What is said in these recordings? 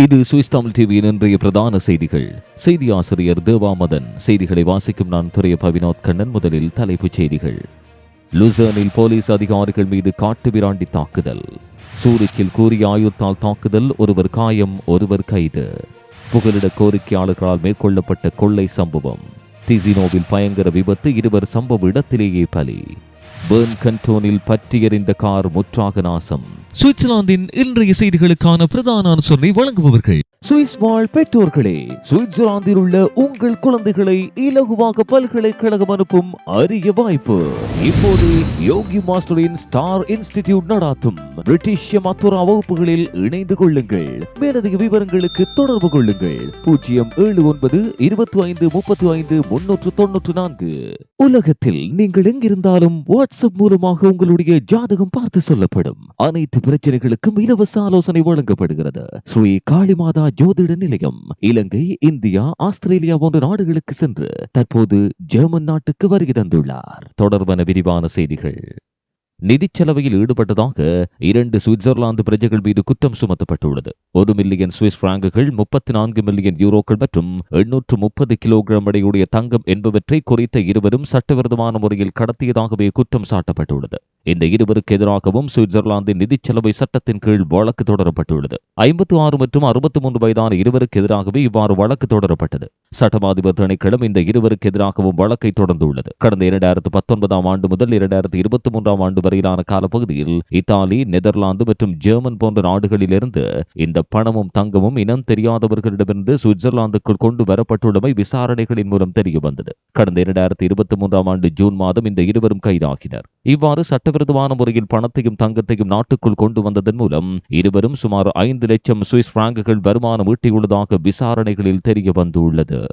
இது சுவிஸ் தமிழ் டிவியின் இன்றைய பிரதான செய்திகள். செய்தி ஆசிரியர் தேவாமதன் செய்திகளை வாசிக்கும் நான் துறைய பவினோத் கண்ணன். முதலில் தலைப்புச் செய்திகள். லுசர்னில் போலீஸ் அதிகாரிகள் மீது காட்டு விராண்டி தாக்குதல். சூரிச்சில் கூறிய ஆயுத்தால் தாக்குதல் ஒருவர் காயம் ஒருவர் கைது. புகலிட கோரிக்கையாளர்களால் மேற்கொள்ளப்பட்ட கொள்ளை சம்பவம். டிசினோவில் பயங்கர விபத்து இருவர் சம்பவ இடத்திலேயே பலி. பேர்ன் கண்டோனில் பற்றியறிந்த கார் முற்றாக நாசம். சுவிட்சர்லாந்தின் இன்றைய செய்திகளுக்கான பிரதான அனுசரணை வழங்குபவர்கள். சுவிஸ் வாழ் பெற்றோர்களே சுவிட்சர்லாந்தில் உள்ள உங்கள் குழந்தைகளை இலகுவாக பல்கலைக்கழகம் அனுப்பும் அரிய வாய்ப்பு. இப்போது யோகி மாஸ்டரின் ஸ்டார் இன்ஸ்டிடியூட் நடாத்தும் பிரிட்டிஷ் மத்துரா வகுப்புகளில் இணைந்து கொள்ளுங்கள். மேலதிக விவரங்களுக்கு தொடர்பு கொள்ளுங்கள். பூஜ்ஜியம் ஏழு ஒன்பது இருபத்தி ஐந்து முப்பத்தி ஐந்து முன்னூற்று தொன்னூற்று நான்கு. உலகத்தில் நீங்கள் எங்கிருந்தாலும் வாட்ஸ்அப் மூலமாக உங்களுடைய ஜாதகம் பார்த்து சொல்லப்படும். அனைத்து பிரச்சனைகளுக்கும் இலவச ஆலோசனை வழங்கப்படுகிறது. ஸ்ரீ காளிமாதா ஜோதிட நிலையம் இலங்கை இந்தியா ஆஸ்திரேலியா போன்ற நாடுகளுக்கு சென்று தற்போது ஜெர்மன் நாட்டுக்கு வருகை தந்துள்ளார். தொடர்பான விரிவான செய்திகள். நிதிச் செலவையில் ஈடுபட்டதாக இரண்டு சுவிட்சர்லாந்து பிரஜைகள் மீது குற்றம் சுமத்தப்பட்டுள்ளது. ஒரு மில்லியன் சுவிஸ் பிராங்குகள் முப்பத்தி நான்கு மில்லியன் யூரோக்கள் மற்றும் எண்ணூற்று முப்பது கிலோகிராம் எடையுடைய தங்கம் என்பவற்றை குறித்த இருவரும் சட்டவிரோதமான முறையில் கடத்தியதாகவே குற்றம் சாட்டப்பட்டுள்ளது. இந்த இருவருக்கு எதிராகவும் சுவிட்சர்லாந்தின் நிதிச் செலவை சட்டத்தின் கீழ் வழக்கு தொடரப்பட்டுள்ளது. ஐம்பத்தி ஆறு மற்றும் அறுபத்தி மூன்று வயதான இருவருக்கு எதிராகவே இவ்வாறு வழக்கு தொடரப்பட்டது. சட்டமாதிபர் திணைக்களம் இந்த இருவருக்கு எதிராகவும் வழக்கை தொடர்ந்துள்ளது. கடந்த இரண்டாயிரத்து பத்தொன்பதாம் ஆண்டு முதல் இரண்டாயிரத்து இருபத்தி மூன்றாம் ஆண்டு வரையிலான காலப்பகுதியில் இத்தாலி நெதர்லாந்து மற்றும் ஜெர்மன் போன்ற நாடுகளிலிருந்து இந்த பணமும் தங்கமும் இனம் தெரியாதவர்களிடமிருந்து சுவிட்சர்லாந்துக்குள் கொண்டு வரப்பட்டுள்ளமை விசாரணைகளின் மூலம் தெரியவந்தது கடந்த இரண்டாயிரத்தி இருபத்தி மூன்றாம் ஆண்டு ஜூன் மாதம் இந்த இருவரும் கைதாகினர். இவ்வாறு சட்டவிரோதமான முறையில் பணத்தையும் தங்கத்தையும் நாட்டுக்குள் கொண்டு வந்ததன் மூலம் இருவரும் சுமார் ஐந்து லட்சம் சுவிஸ் பிராங்குகள் வருமானம் ஈட்டியுள்ளதாக விசாரணைகளில் தெரிய வந்துள்ளது.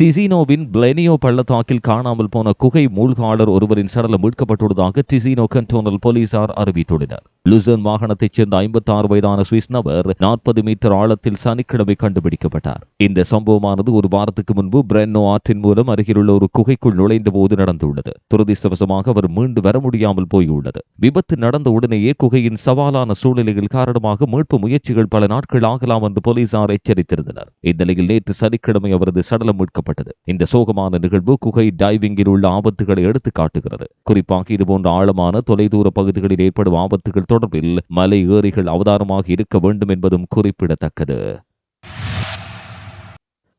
டிசினோவின் பிளெனியோ பள்ளத்தாக்கில் காணாமல் போன குகை மூழ்காளர் ஒருவரின் சடலம் மீட்கப்பட்டுள்ளதாக டிசினோ கண்டோனல் போலீசார் அறிவித்துள்ளனர். லுசன் வாகனத்தைச் சேர்ந்த ஐம்பத்தி ஆறு வயதான சுவிஸ் நபர் நாற்பது மீட்டர் ஆழத்தில் சனிக்கிழமை கண்டுபிடிக்கப்பட்டார். இந்த சம்பவமானது ஒரு வாரத்துக்கு முன்பு பிரென்னோ ஆற்றின் மூலம் அருகிலுள்ள ஒரு குகைக்குள் நுழைந்த போது நடந்துள்ளது. துரதிர்ஷ்டவசமாக அவர் மீண்டு வர முடியாமல் போயுள்ளது. விபத்து நடந்த உடனேயே குகையின் சவாலான சூழ்நிலைகள் காரணமாக மீட்பு முயற்சிகள் பல நாட்கள் ஆகலாம் என்று போலீசார் எச்சரித்திருந்தனர். இந்நிலையில் நேற்று சனிக்கிழமை அவரது சடலம் மீட்கப்பட்டது இந்த சோகமான நிகழ்வு குகை டைவிங்கில் உள்ள ஆபத்துகளை எடுத்து காட்டுகிறது குறிப்பாக இதுபோன்ற ஆழமான தொலைதூர பகுதிகளில் ஏற்படும் ஆபத்துகள் தொடர்பில் மலை ஏரிகள் அவதாரமாக இருக்க வேண்டும் என்பதும் குறிப்பிடத்தக்கது.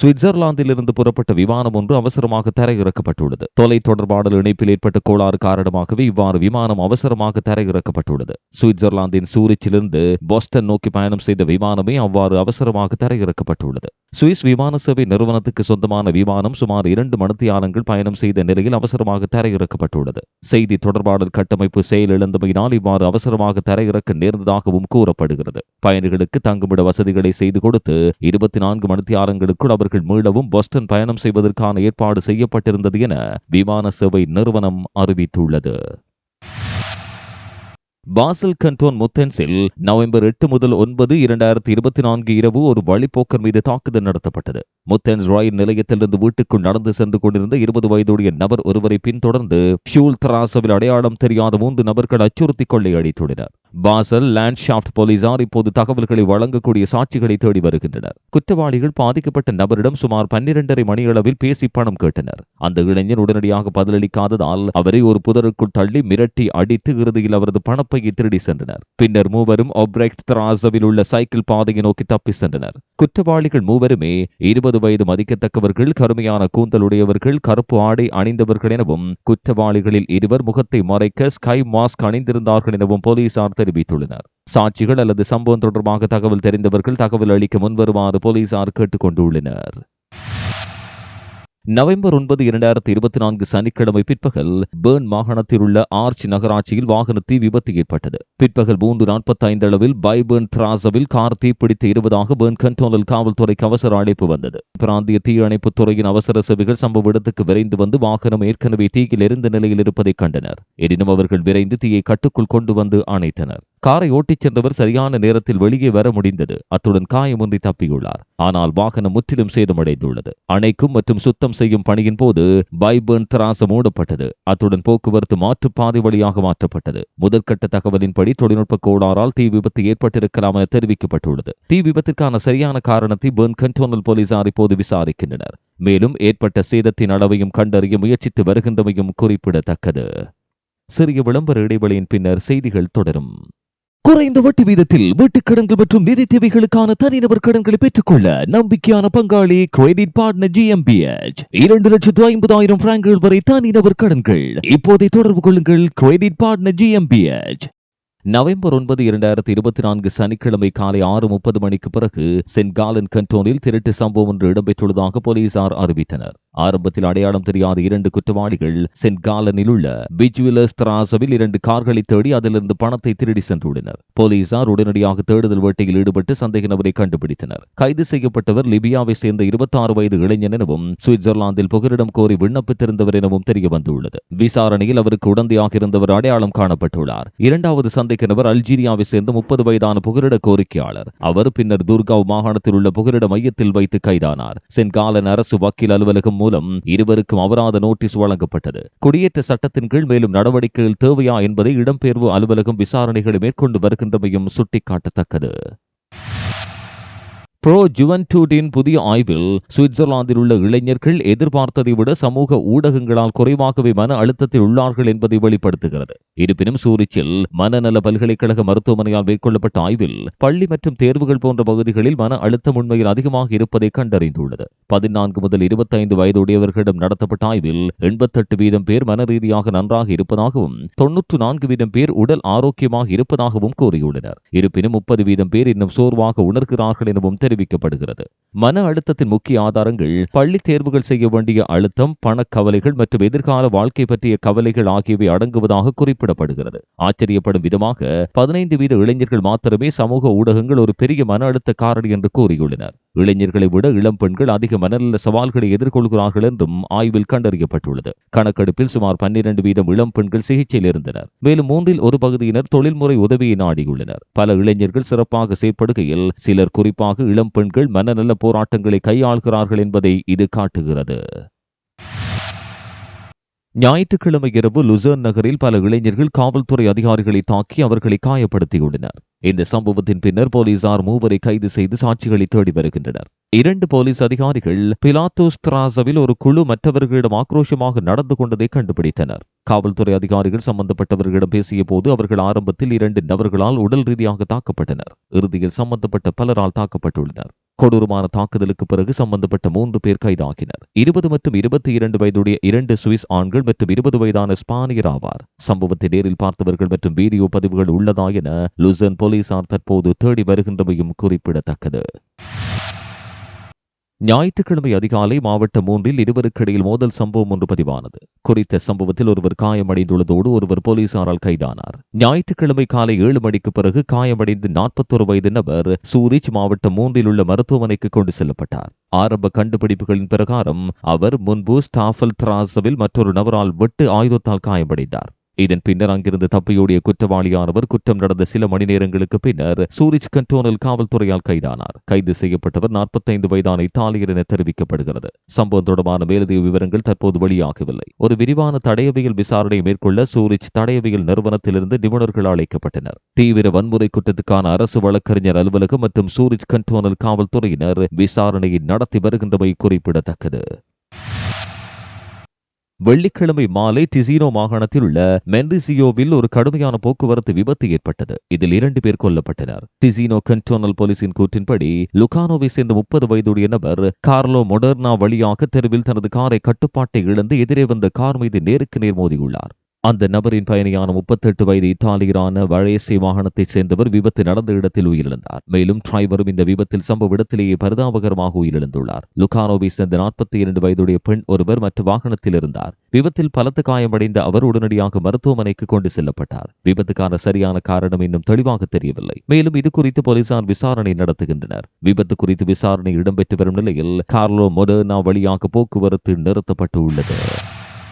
சுவிட்சர்லாந்திலிருந்து புறப்பட்ட விமானம் ஒன்று அவசரமாக தரையிறக்கப்பட்டுள்ளது. தொலை தொடர்பாடல் இணைப்பில் ஏற்பட்ட கோளாறு காரணமாகவே இவ்வாறு விமானம் அவசரமாக தரையிறக்கப்பட்டுள்ளது. சுவிட்சர்லாந்தின் சூரிச்சிலிருந்து போஸ்டன் நோக்கி பயணம் செய்த விமானமே அவ்வாறு அவசரமாக தரையிறக்கப்பட்டுள்ளது. சுவிஸ் விமான சேவை நிறுவனத்துக்கு சொந்தமான விமானம் சுமார் இரண்டு மணித்தியாலங்கள் பயணம் செய்த நிலையில் அவசரமாக தரையிறக்கப்பட்டுள்ளது. செய்தி தொடர்பாடல் கட்டமைப்பு செயலிழந்தமையினால் இவ்வாறு அவசரமாக தரையிறக்க நேர்ந்ததாகவும் கூறப்படுகிறது. பயணிகளுக்கு தங்குமிட வசதிகளை செய்து கொடுத்து இருபத்தி நான்கு மணித்தியாலங்களுக்குள் அவர்கள் மீளவும் போஸ்டன் பயணம் செய்வதற்கான ஏற்பாடு செய்யப்பட்டிருந்தது என விமான சேவை நிறுவனம் அறிவித்துள்ளது. பாசல் கண்டோன் முத்தென்ஸில் நவம்பர் எட்டு முதல் ஒன்பது இரண்டாயிரத்தி இருபத்தி நான்கு இரவு ஒரு வழிப்போக்கர் மீது தாக்குதல் நடத்தப்பட்டது. முத்தென்ஸ் ராயின் நிலையத்திலிருந்து வீட்டுக்குள் நடந்து சென்று கொண்டிருந்த இருபது வயதுடைய நபர் ஒருவரை பின்தொடர்ந்து பியூல் தராசவில் அடையாளம் தெரியாத மூன்று நபர்கள் அச்சுறுத்தி கொள்ளையடித்துள்ளனர். பாசல் லேண்ட்ஷாப்ட் போலீசார் இப்போது தகவல்களை வழங்கக்கூடிய சாட்சிகளை தேடி வருகின்றனர். குற்றவாளிகள் பாதிக்கப்பட்ட நபரிடம் சுமார் பன்னிரண்டரை மணியளவில் பேசி பணம் கேட்டனர். அந்த இளைஞர் உடனடியாக பதிலளிக்காததால் அவரை ஒரு புதருக்குள் தள்ளி மிரட்டி அடித்து இறுதியில் அவரது பணப்பையை திருடி சென்றனர். பின்னர் மூவரும் ஒப்ரெக்ட் திராசவில் உள்ள சைக்கிள் பாதையை நோக்கி தப்பி சென்றனர். குற்றவாளிகள் மூவருமே இருபது வயது மதிக்கத்தக்கவர்கள் கருமையான கூந்தலுடையவர்கள் கருப்பு ஆடை அணிந்தவர்கள் எனவும் குற்றவாளிகளில் இருவர் முகத்தை மறைக்க ஸ்கை மாஸ்க் அணிந்திருந்தார்கள் எனவும் போலீசார் தெரிவித்துள்ளனர். சாட்சிகள் அல்லது சம்பவம் தொடர்பாக தகவல் தெரிந்தவர்கள் தகவல் அளிக்க முன்வருமாறு போலீசார் கேட்டுக் கொண்டுள்ளனர் நவம்பர் ஒன்பது இரண்டாயிரத்தி இருபத்தி நான்கு சனிக்கிழமை பிற்பகல் பேர்ன் மாகாணத்தில் உள்ள ஆர்ச் நகராட்சியில் வாகன தீ விபத்து ஏற்பட்டது. பிற்பகல் மூன்று நாற்பத்தி ஐந்து அளவில் பைபர்ன் திராசவில் கார் தீப்பிடித்து இருப்பதாக பேர்ன் கண்டோனல் காவல்துறைக்கு அவசர அழைப்பு வந்தது. பிராந்திய தீயணைப்பு துறையின் அவசர சேவைகள் சம்பவ இடத்துக்கு விரைந்து வந்து வாகனம் ஏற்கனவே தீயில் எரிந்த நிலையில் இருப்பதை கண்டனர். எனினும் அவர்கள் விரைந்து தீயை கட்டுக்குள் கொண்டு வந்து அணைத்தனர். காரை ஓட்டிச் சென்றவர் சரியான நேரத்தில் வெளியே வர முடிந்தது. அத்துடன் காயமொன்றி தப்பியுள்ளார். ஆனால் வாகனம் முற்றிலும் சேதமடைந்துள்ளது. அணைக்கும் மற்றும் சுத்தம் சுத்தம் செய்யும் பணியின் போது பைபர்ன் தராசு மூடப்பட்டது. அத்துடன் போக்குவரத்து மாற்றுப்பாதை வழியாக மாற்றப்பட்டது. முதற்கட்ட தகவலின்படி தொழில்நுட்ப கோளாறால் தீ விபத்து ஏற்பட்டிருக்கலாம் என தெரிவிக்கப்பட்டுள்ளது. தீ விபத்திற்கான சரியான காரணத்தை பெர்ன் கண்டோனல் போலீசார் இப்போது விசாரிக்கின்றனர். மேலும் ஏற்பட்ட சேதத்தின் அளவையும் கண்டறிய முயற்சித்து வருகின்றமையும் குறிப்பிடத்தக்கது. சிறிய விளம்பர இடைவெளியின் பின்னர் செய்திகள் தொடரும். குறைந்த வட்டி வீதத்தில் வீட்டுக் கடன்கள் மற்றும் நிதி தேவைகளுக்கான தனிநபர் கடன்களை பெற்றுக்கொள்ள நம்பிக்கையான பங்காளி கிரெடிட் பார்ட்னர் ஜிஎம்பிஎச் இரண்டு லட்சத்து ஐம்பதாயிரம் பிராங்குகள் வரை தனிநபர் கடன்கள். இப்போதை தொடர்பு கொள்ளுங்கள் கிரெடிட் பார்ட்னர் ஜிஎம்பிஎச் நவம்பர் ஒன்பது இரண்டாயிரத்தி இருபத்தி நான்கு சனிக்கிழமை காலை ஆறு முப்பது மணிக்கு பிறகு சென்ட் காலன் கண்டோனில் திருட்டு சம்பவம் ஒன்று இடம்பெற்றுள்ளதாக போலீசார் அறிவித்தனர். ஆரம்பத்தில் அடையாளம் தெரியாத இரண்டு குற்றவாளிகள் சென்காலனில் உள்ள பிஜுவலர்ஸ் திராசவில் இரண்டு கார்களை தேடி அதிலிருந்து பணத்தை திருடி சென்றுள்ளனர். போலீசார் உடனடியாக தேடுதல் வேட்டையில் ஈடுபட்டு சந்தேக நபரை கண்டுபிடித்தனர். கைது செய்யப்பட்டவர் லிபியாவை சேர்ந்த இருபத்தாறு வயது இளைஞன் எனவும் சுவிட்சர்லாந்தில் புகலிடம் கோரி விண்ணப்பித்திருந்தவர் எனவும் தெரிய வந்துள்ளது விசாரணையில் அவருக்கு உடந்தையாக இருந்தவர் அடையாளம் காணப்பட்டுள்ளார். இரண்டாவது சந்தேக நபர் அல்ஜீரியாவை சேர்ந்த முப்பது வயதான புகலிட கோரிக்கையாளர். அவர் பின்னர் துர்காவ் மாகாணத்தில் உள்ள புகலிட மையத்தில் வைத்து கைதானார். சென்காலன் அரசு வக்கீல் அலுவலகம் மூலம் இருவருக்கும் அபராத நோட்டீஸ் வழங்கப்பட்டது. குடியேற்ற சட்டத்தின் கீழ் மேலும் நடவடிக்கைகள் தேவையா என்பதை இடம்பெயர்வு அலுவலகம் விசாரணைகளை மேற்கொண்டு வருகின்றமையும் சுட்டிக்காட்டத்தக்கது. ப்ரோ ஜுவன்டூடின் புதிய ஆய்வில் சுவிட்சர்லாந்தில் உள்ள இளைஞர்கள் எதிர்பார்த்ததை விட சமூக ஊடகங்களால் குறைவாகவே மன அழுத்தத்தில் உள்ளார்கள் என்பதை வெளிப்படுத்துகிறது. இருப்பினும் சூரிச்சில் மனநல பல்கலைக்கழக மருத்துவமனையால் மேற்கொள்ளப்பட்ட ஆய்வில் பள்ளி மற்றும் தேர்வுகள் போன்ற பகுதிகளில் மன அழுத்தம் உண்மையில் அதிகமாக இருப்பதை கண்டறிந்துள்ளது. பதினான்கு முதல் இருபத்தைந்து வயதுடையவர்களிடம் நடத்தப்பட்ட ஆய்வில் எண்பத்தெட்டு வீதம் பேர் மன ரீதியாக நன்றாக இருப்பதாகவும் தொன்னூற்று நான்கு வீதம் பேர் உடல் ஆரோக்கியமாக இருப்பதாகவும் கூறியுள்ளனர். இருப்பினும் முப்பது வீதம் பேர் இன்னும் சோர்வாக உணர்கிறார்கள் எனவும் தெரிவிக்கப்படுகிறது மன அழுத்தத்தின் முக்கிய ஆதாரங்கள் பள்ளி தேர்வுகள் செய்ய வேண்டிய அழுத்தம் பணக்கவலைகள் மற்றும் எதிர்கால வாழ்க்கை பற்றிய கவலைகள் ஆகியவை அடங்குவதாக குறிப்பிடப்படுகிறது. ஆச்சரியப்படும் விதமாக பதினைந்து வீத இளைஞர்கள் மாத்திரமே சமூக ஊடகங்கள் ஒரு பெரிய மன அழுத்த காரணி என்று கூறியுள்ளனர். இளைஞர்களை விட இளம் பெண்கள் அதிக மனநல சவால்களை எதிர்கொள்கிறார்கள் என்றும் ஆய்வில் கண்டறியப்பட்டுள்ளது. கணக்கெடுப்பில் சுமார் பன்னிரண்டு வீதம் இளம் பெண்கள் சிகிச்சையில் இருந்தனர். மேலும் மூன்றில் ஒரு பகுதியினர் தொழில்முறை உதவியை நாடியுள்ளனர். பல இளைஞர்கள் சிறப்பாக செயற்படுகையில் சிலர் குறிப்பாக இளம் பெண்கள் மனநல போராட்டங்களை கையாள்கிறார்கள் என்பதை இது காட்டுகிறது. ஞாயிற்றுக்கிழமை இரவு லுசர்ன் நகரில் பல இளைஞர்கள் காவல்துறை அதிகாரிகளை தாக்கி அவர்களை காயப்படுத்தியுள்ளனர். இந்த சம்பவத்தின் பின்னர் போலீசார் மூவரை கைது செய்து சாட்சிகளை தேடி வருகின்றனர். இரண்டு போலீஸ் அதிகாரிகள் பிலாத்தோஸ் திராசவில் ஒரு குழு மற்றவர்களிடம் ஆக்ரோஷமாக நடந்து கொண்டதை கண்டுபிடித்தனர். காவல்துறை அதிகாரிகள் சம்பந்தப்பட்டவர்களிடம் பேசிய போது அவர்கள் ஆரம்பத்தில் இரண்டு நபர்களால் உடல் ரீதியாக தாக்கப்பட்டனர். இறுதியில் சம்பந்தப்பட்ட பலரால் தாக்கப்பட்டுள்ளனர். கொடூரமான தாக்குதலுக்கு பிறகு சம்பந்தப்பட்ட மூன்று பேர் கைதாகினர். இருபது மற்றும் இருபத்தி இரண்டு வயதுடைய இரண்டு சுவிஸ் ஆண்கள் மற்றும் இருபது வயதான ஸ்பானியர் ஆவார். சம்பவத்தை நேரில் பார்த்தவர்கள் மற்றும் வீடியோ பதிவுகள் உள்ளதா என லுசன் போலீசார் தற்போது தேடி வருகின்றமையும் குறிப்பிடத்தக்கது. ஞாயிற்றுக்கிழமை அதிகாலை மாவட்டம் மூன்றில் இருவருக்கிடையில் மோதல் சம்பவம் ஒன்று பதிவானது. குறித்த சம்பவத்தில் ஒருவர் காயமடைந்துள்ளதோடு ஒருவர் போலீசாரால் கைதானார். ஞாயிற்றுக்கிழமை காலை ஏழு மணிக்கு பிறகு காயமடைந்து நாற்பத்தொரு வயது நபர் சூரிச் மாவட்டம் மூன்றில் உள்ள மருத்துவமனைக்கு கொண்டு செல்லப்பட்டார். ஆரம்ப கண்டுபிடிப்புகளின் பிரகாரம் அவர் முன்பு ஸ்டாஃபல் திராசவில் மற்றொரு நபரால் வெட்டு ஆயுதத்தால் காயமடைந்தார். இதன் பின்னர் அங்கிருந்து தப்பியோடிய குற்றவாளியானவர் குற்றம் நடந்த சில மணி நேரங்களுக்கு பின்னர் சூரிச் கண்டோனல் காவல்துறையால் கைதானார். கைது செய்யப்பட்டவர் நாற்பத்தைந்து வயதான இத்தாலியர் என தெரிவிக்கப்படுகிறது. சம்பவம் தொடர்பான மேலதிக விவரங்கள் தற்போது வெளியாகவில்லை. ஒரு விரிவான தடயவியல் விசாரணை மேற்கொள்ள சூரிச் தடயவியல் நிறுவனத்திலிருந்து நிபுணர்கள் அழைக்கப்பட்டனர். தீவிர வன்முறை குற்றத்துக்கான அரசு வழக்கறிஞர் அலுவலகம் மற்றும் சூரிச் கண்டோனல் காவல்துறையினர் விசாரணையை நடத்தி வருகின்றமை குறிப்பிடத்தக்கது. வெள்ளிக்கிழமை மாலை டிசினோ மாகாணத்தில் உள்ள மென்ரிசியோவில் ஒரு கடுமையான போக்குவரத்து விபத்து ஏற்பட்டது. இதில் இரண்டு பேர் கொல்லப்பட்டனர். டிசினோ கண்டோனல் போலீசின் கூற்றின்படி லுகானோவை சேர்ந்த முப்பது வயதுடைய நபர் கார்லோ மொடர்னா வழியாக தெருவில் தனது காரை கட்டுப்பாட்டை இழந்து எதிரே வந்த கார் மீது நேருக்கு நேர் மோதியுள்ளார். அந்த நபரின் பயணியான முப்பத்தெட்டு வயது இத்தாலியரான வழேசி வாகனத்தைச் சேர்ந்தவர் விபத்து நடந்த இடத்தில் உயிரிழந்தார். மேலும் டிரைவரும் இந்த விபத்தில் சம்பவ இடத்திலேயே பரிதாபகரமாக உயிரிழந்துள்ளார். லுகானோவை சேர்ந்த நாற்பத்தி இரண்டு வயதுடைய பெண் ஒருவர் மற்ற வாகனத்தில் இருந்தார். விபத்தில் பலத்த காயமடைந்த அவர் உடனடியாக மருத்துவமனைக்கு கொண்டு செல்லப்பட்டார். விபத்துக்கான சரியான காரணம் இன்னும் தெளிவாக தெரியவில்லை. மேலும் இது குறித்து போலீசார் விசாரணை நடத்துகின்றனர். விபத்து குறித்து விசாரணை இடம்பெற்று வரும் நிலையில் கார்லோ மொடர்னா வழியாக போக்குவரத்து நிறுத்தப்பட்டு உள்ளது